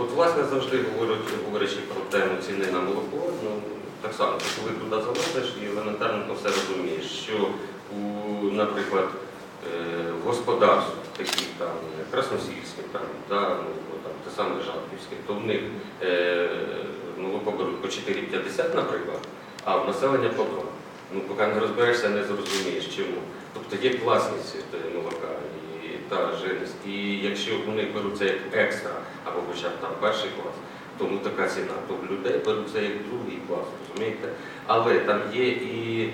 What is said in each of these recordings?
От власне завжди говорять, говорячи про тему ціни на молоко, ну так само, коли туди залазиш і елементарно то все розумієш, що у, наприклад, е, в господарствах, таких там красносільських, там, да, ну, там, те саме Жадківське, то в них е, молоко беруть по 4,50, наприклад, а в населення по 2. Ну, поки не розберешся, не зрозумієш чому. Тобто є класність е, молока і та жирність. І якщо вони беруть це як екстра, хоча б там перший клас, тому така ціна, то в людей беруть це як другий клас, розумієте? Але там є і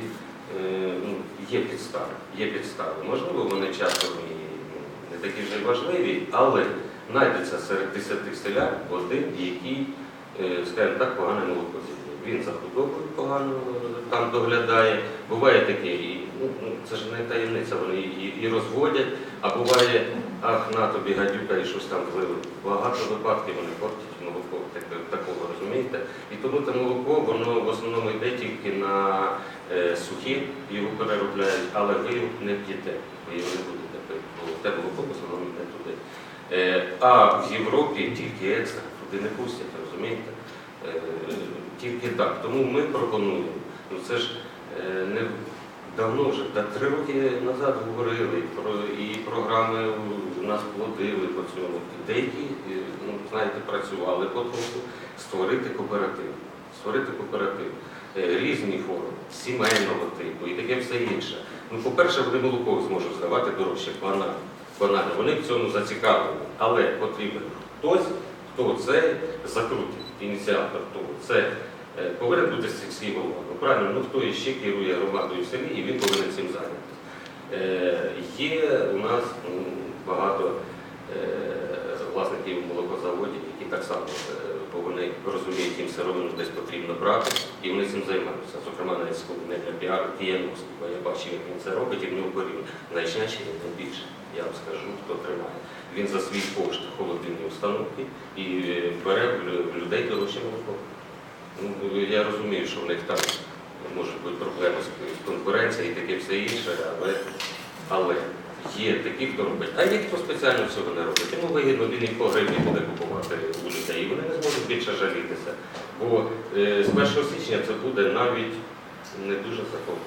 е, ну, є підстави, є підстави. Можливо, вони часом і ну, не такі вже важливі, але знайдеться серед 10 селян один, який, е, скажімо так, погане молоко зіб'є. Він за худобою погано там доглядає. Буває таке, і ну, ну, це ж не таємниця, вони і, і розводять, а буває, ах, на тобі гадюка і щось там влили. Багато випадків вони портять молоко так- такого, розумієте? І тому те молоко, воно в основному йде тільки на е, сухі, його переробляють, але ви не п'єте, ви його не будете пити, бо те молоко в основному йде туди. Е, а в Європі тільки екстра, туди не пустять, розумієте? Е, тільки так. Тому ми пропонуємо. Ну це ж е, не давно вже, та три роки назад говорили про і програми у нас плодили по цьому. Деякі, е, ну знаєте, працювали по тому створити кооператив. Створити кооператив. Різні форми, сімейного типу і таке все інше. Ну, по-перше, вони молоко зможуть здавати дорожче, банально. Вони в цьому зацікавлені. Але потрібен хтось, хто це закрутить, ініціатор того. Це е, повинен бути сільський голова. Ну, правильно, ну хто іще керує громадою в селі, і він повинен цим зайнятися. Е, Є у нас ну, багато е, власників молокозаводів, які так само, бо розуміють, їм сировину десь потрібно брати, і вони цим займаються. Зокрема, навіть не для піару Кіяновський, бо я бачив, як він це робить, і в нього порівняно. Найчастіше тим більше, я вам скажу, хто тримає. Він за свій кошт холодильні установки і е, бере в людей дорожче молоко. Ну, я розумію, що в них там можуть бути проблеми з конкуренцією і таке все інше, але, але є такі, хто робить. А є хто спеціально цього не робить. Йому вигідно він і по гривні буде купувати у людей. І вони не зможуть більше жалітися. Бо е, з 1 січня це буде навіть не дуже законно.